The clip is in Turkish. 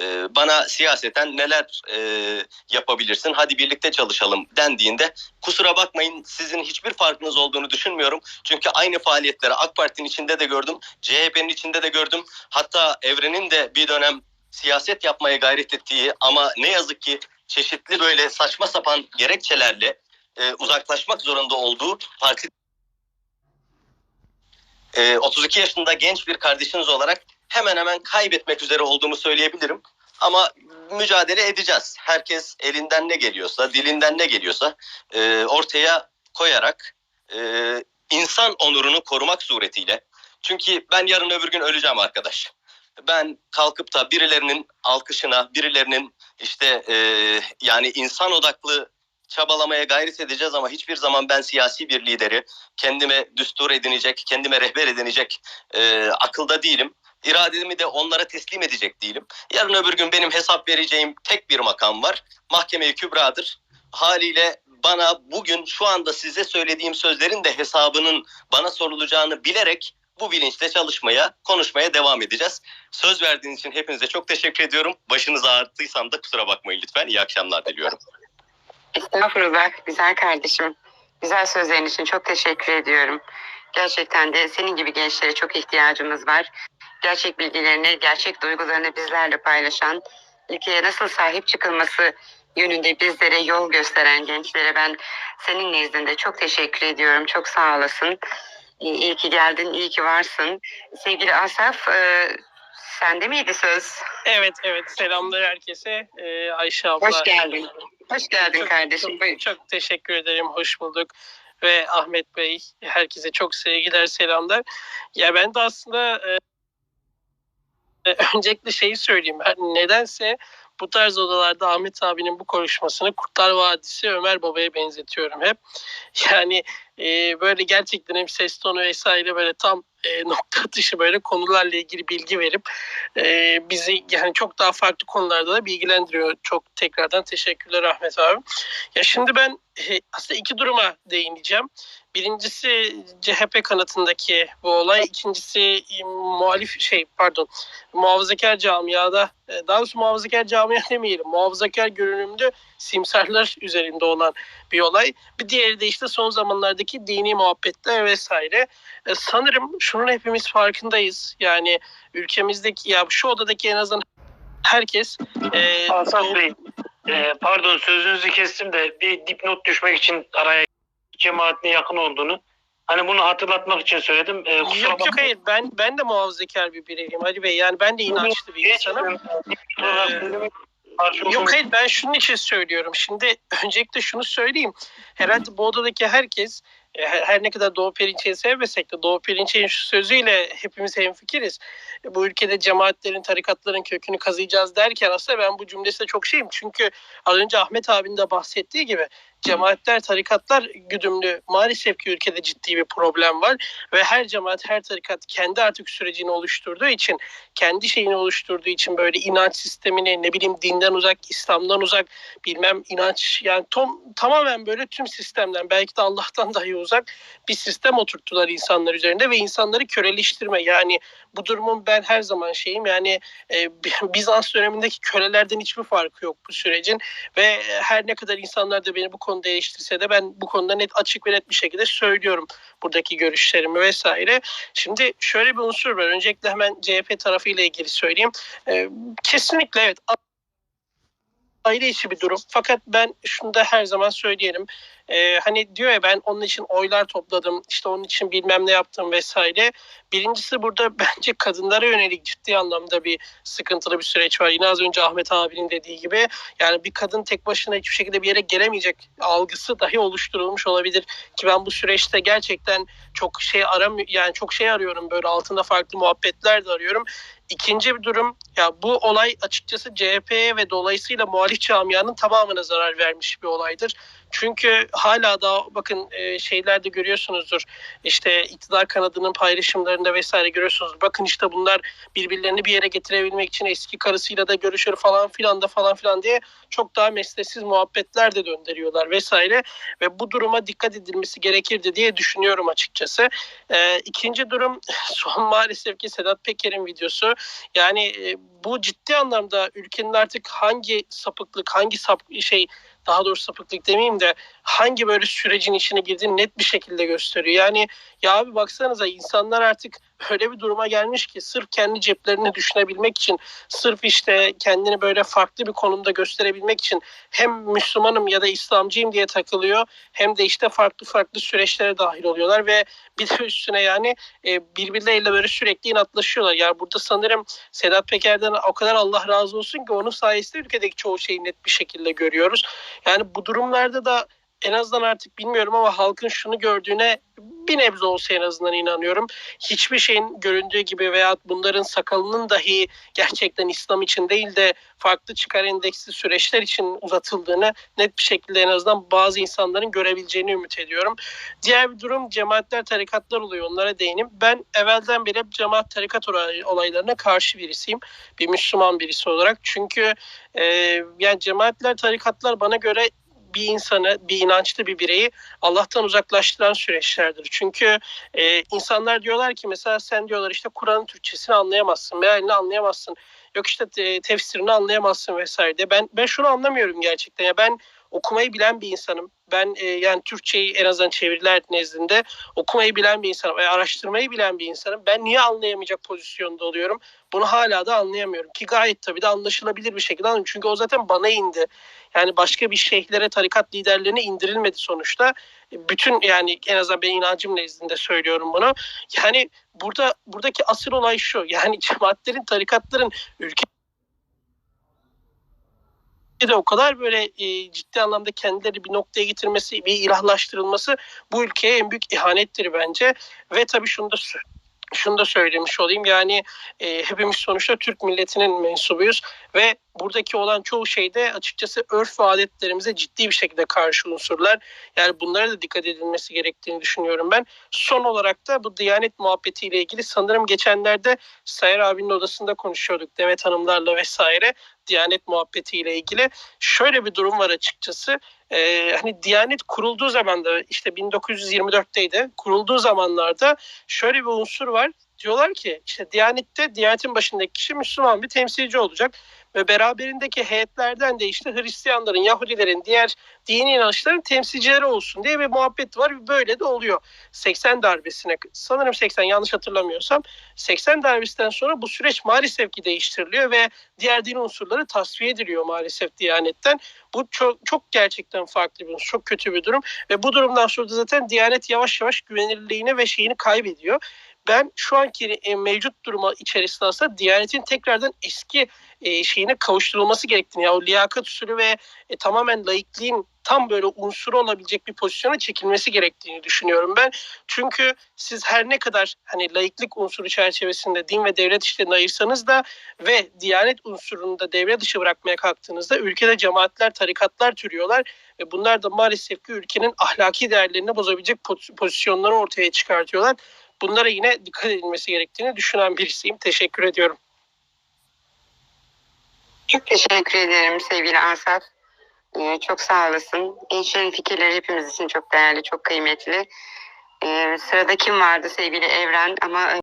e, bana siyaseten neler e, yapabilirsin hadi birlikte çalışalım dendiğinde kusura bakmayın sizin hiçbir farkınız olduğunu düşünmüyorum. Çünkü aynı faaliyetleri AK Parti'nin içinde de gördüm, CHP'nin içinde de gördüm. Hatta Evren'in de bir dönem siyaset yapmaya gayret ettiği ama ne yazık ki çeşitli böyle saçma sapan gerekçelerle e, uzaklaşmak zorunda olduğu parti e, 32 yaşında genç bir kardeşiniz olarak hemen hemen kaybetmek üzere olduğumu söyleyebilirim. Ama mücadele edeceğiz. Herkes elinden ne geliyorsa, dilinden ne geliyorsa e, ortaya koyarak e, insan onurunu korumak suretiyle. Çünkü ben yarın öbür gün öleceğim arkadaş. Ben kalkıp da birilerinin alkışına, birilerinin işte e, yani insan odaklı çabalamaya gayret edeceğiz ama hiçbir zaman ben siyasi bir lideri kendime düstur edinecek, kendime rehber edinecek e, akılda değilim. İrademi de onlara teslim edecek değilim. Yarın öbür gün benim hesap vereceğim tek bir makam var. Mahkeme-i Kübra'dır. Haliyle bana bugün şu anda size söylediğim sözlerin de hesabının bana sorulacağını bilerek bu bilinçle çalışmaya, konuşmaya devam edeceğiz. Söz verdiğiniz için hepinize çok teşekkür ediyorum. Başınızı ağrıttıysam da kusura bakmayın lütfen. İyi akşamlar diliyorum. Estağfurullah güzel kardeşim. Güzel sözlerin için çok teşekkür ediyorum. Gerçekten de senin gibi gençlere çok ihtiyacımız var. Gerçek bilgilerini, gerçek duygularını bizlerle paylaşan, ülkeye nasıl sahip çıkılması yönünde bizlere yol gösteren gençlere ben senin nezdinde çok teşekkür ediyorum. Çok sağ olasın. İyi, ki geldin, iyi ki varsın. Sevgili Asaf, e, sende miydi söz? Evet evet selamlar herkese. Ee, Ayşe abla. Hoş geldin. Hoş geldin Çok- kardeşim. Çok, çok teşekkür ederim. Hoş bulduk. Ve Ahmet Bey herkese çok sevgiler selamlar. Ya ben de aslında e, e, öncelikle şeyi söyleyeyim. Ben nedense bu tarz odalarda Ahmet abinin bu konuşmasını Kurtlar Vadisi Ömer Baba'ya benzetiyorum hep. Yani e, böyle gerçekten hem ses tonu vesaire böyle tam e, nokta atışı böyle konularla ilgili bilgi verip e, bizi yani çok daha farklı konularda da bilgilendiriyor. Çok tekrardan teşekkürler Ahmet abi. Ya şimdi ben e, aslında iki duruma değineceğim. Birincisi CHP kanatındaki bu olay. İkincisi e, muhalif şey pardon muhafazakar camiada e, daha doğrusu muhafazakar camia demeyelim. Muhafazakar görünümlü simsarlar üzerinde olan bir olay. Bir diğeri de işte son zamanlardaki dini muhabbetler vesaire. E, sanırım şunun hepimiz farkındayız. Yani ülkemizdeki ya şu odadaki en azından herkes e, Hasan Bey, e, pardon sözünüzü kestim de bir dipnot düşmek için araya cemaatine yakın olduğunu. Hani bunu hatırlatmak için söyledim. E, kusura Yok yok bakmayın. hayır ben ben de muhafazakar bir bireyim Ali Bey. Yani ben de inançlı bir insanım. Ee, karşı Yok hayır ben şunun için söylüyorum. Şimdi öncelikle şunu söyleyeyim. Herhalde bu odadaki herkes her her ne kadar Doğu Perinçek'i sevmesek de Doğu Perinçek'in şu sözüyle hepimiz hemfikiriz. E, Bu ülkede cemaatlerin, tarikatların kökünü kazıyacağız derken aslında ben bu cümlesine çok şeyim. Çünkü az önce Ahmet abinin de bahsettiği gibi cemaatler, tarikatlar güdümlü. Maalesef ki ülkede ciddi bir problem var ve her cemaat, her tarikat kendi artık sürecini oluşturduğu için, kendi şeyini oluşturduğu için böyle inanç sistemini, ne bileyim dinden uzak, İslam'dan uzak, bilmem inanç yani tom, tamamen böyle tüm sistemden belki de Allah'tan dahi uzak bir sistem oturttular insanlar üzerinde ve insanları köleleştirme yani bu durumun ben her zaman şeyim yani e, Bizans dönemindeki kölelerden hiçbir farkı yok bu sürecin ve her ne kadar insanlar da beni bu konuda eleştirse de ben bu konuda net açık ve net bir şekilde söylüyorum buradaki görüşlerimi vesaire. Şimdi şöyle bir unsur var. Öncelikle hemen CHP tarafıyla ilgili söyleyeyim. Ee, kesinlikle evet ayrı içi bir durum. Fakat ben şunu da her zaman söyleyelim. Ee, hani diyor ya ben onun için oylar topladım, işte onun için bilmem ne yaptım vesaire. Birincisi burada bence kadınlara yönelik ciddi anlamda bir sıkıntılı bir süreç var. Yine az önce Ahmet abinin dediği gibi yani bir kadın tek başına hiçbir şekilde bir yere gelemeyecek algısı dahi oluşturulmuş olabilir ki ben bu süreçte gerçekten çok şey aram yani çok şey arıyorum böyle altında farklı muhabbetler de arıyorum. İkinci bir durum ya bu olay açıkçası CHP'ye ve dolayısıyla muhalif camianın tamamına zarar vermiş bir olaydır. Çünkü hala da bakın e, şeylerde görüyorsunuzdur. İşte iktidar kanadının paylaşımlarında vesaire görüyorsunuz. Bakın işte bunlar birbirlerini bir yere getirebilmek için eski karısıyla da görüşür falan filan da falan filan diye çok daha mesleksiz muhabbetler de döndürüyorlar vesaire ve bu duruma dikkat edilmesi gerekirdi diye düşünüyorum açıkçası. Ee, ikinci durum son maalesef ki Sedat Peker'in videosu. Yani e, bu ciddi anlamda ülkenin artık hangi sapıklık, hangi sap şey daha doğrusu sapıklık demeyeyim de hangi böyle sürecin içine girdiğini net bir şekilde gösteriyor. Yani ya abi baksanıza insanlar artık öyle bir duruma gelmiş ki sırf kendi ceplerini düşünebilmek için sırf işte kendini böyle farklı bir konumda gösterebilmek için hem Müslümanım ya da İslamcıyım diye takılıyor hem de işte farklı farklı süreçlere dahil oluyorlar ve bir de üstüne yani e, birbirleriyle böyle sürekli inatlaşıyorlar. Yani burada sanırım Sedat Peker'den o kadar Allah razı olsun ki onun sayesinde ülkedeki çoğu şeyi net bir şekilde görüyoruz. Yani bu durumlarda da en azından artık bilmiyorum ama halkın şunu gördüğüne bir nebze olsa en azından inanıyorum. Hiçbir şeyin göründüğü gibi veya bunların sakalının dahi gerçekten İslam için değil de farklı çıkar endeksli süreçler için uzatıldığını net bir şekilde en azından bazı insanların görebileceğini ümit ediyorum. Diğer bir durum cemaatler, tarikatlar oluyor. Onlara değinim. Ben evvelden beri hep cemaat tarikat olay- olaylarına karşı birisiyim. Bir Müslüman birisi olarak. Çünkü e, yani cemaatler, tarikatlar bana göre bir insanı, bir inançlı bir bireyi Allah'tan uzaklaştıran süreçlerdir. Çünkü e, insanlar diyorlar ki mesela sen diyorlar işte Kur'an'ın Türkçesini anlayamazsın, mealini anlayamazsın. Yok işte te- tefsirini anlayamazsın vesaire. Ben ben şunu anlamıyorum gerçekten. Ya ben okumayı bilen bir insanım. Ben e, yani Türkçeyi en azından çeviriler nezdinde okumayı bilen bir insanım ve araştırmayı bilen bir insanım. Ben niye anlayamayacak pozisyonda oluyorum? Bunu hala da anlayamıyorum ki gayet tabii de anlaşılabilir bir şekilde anlıyorum. Çünkü o zaten bana indi. Yani başka bir şeyhlere, tarikat liderlerine indirilmedi sonuçta. Bütün yani en azından ben inancım nezdinde söylüyorum bunu. Yani burada buradaki asıl olay şu. Yani cemaatlerin, tarikatların ülke de o kadar böyle e, ciddi anlamda kendileri bir noktaya getirmesi, bir ilahlaştırılması bu ülkeye en büyük ihanettir bence. Ve tabii şunu da şunu da söylemiş olayım yani e, hepimiz sonuçta Türk milletinin mensubuyuz ve buradaki olan çoğu şeyde açıkçası örf ve adetlerimize ciddi bir şekilde karşı unsurlar. Yani bunlara da dikkat edilmesi gerektiğini düşünüyorum ben. Son olarak da bu Diyanet muhabbetiyle ilgili sanırım geçenlerde Sayar abinin odasında konuşuyorduk Demet Hanımlarla vesaire. Diyanet muhabbetiyle ilgili. Şöyle bir durum var açıkçası. Ee, hani Diyanet kurulduğu zaman da işte 1924'teydi. Kurulduğu zamanlarda şöyle bir unsur var. Diyorlar ki işte Diyanet'te Diyanet'in başındaki kişi Müslüman bir temsilci olacak ve beraberindeki heyetlerden de işte Hristiyanların, Yahudilerin, diğer dini inançların temsilcileri olsun diye bir muhabbet var. Böyle de oluyor. 80 darbesine sanırım 80 yanlış hatırlamıyorsam 80 darbesinden sonra bu süreç maalesef ki değiştiriliyor ve diğer din unsurları tasfiye ediliyor maalesef Diyanet'ten. Bu çok çok gerçekten farklı bir çok kötü bir durum ve bu durumdan sonra zaten Diyanet yavaş yavaş güvenilirliğini ve şeyini kaybediyor. Ben şu anki e, mevcut duruma içerisinde aslında Diyanet'in tekrardan eski e, şeyine kavuşturulması gerektiğini ya o liyakat usulü ve e, tamamen laikliğin tam böyle unsuru olabilecek bir pozisyona çekilmesi gerektiğini düşünüyorum ben. Çünkü siz her ne kadar hani laiklik unsuru çerçevesinde din ve devlet işlerini ayırsanız da ve diyanet unsurunu da devre dışı bırakmaya kalktığınızda ülkede cemaatler, tarikatlar türüyorlar ve bunlar da maalesef ki ülkenin ahlaki değerlerini bozabilecek poz- pozisyonları ortaya çıkartıyorlar. Bunlara yine dikkat edilmesi gerektiğini düşünen birisiyim. Teşekkür ediyorum. Çok teşekkür ederim sevgili Asaf. Ee, çok sağ olasın. Gençlerin fikirleri hepimiz için çok değerli, çok kıymetli. Ee, sırada kim vardı sevgili Evren ama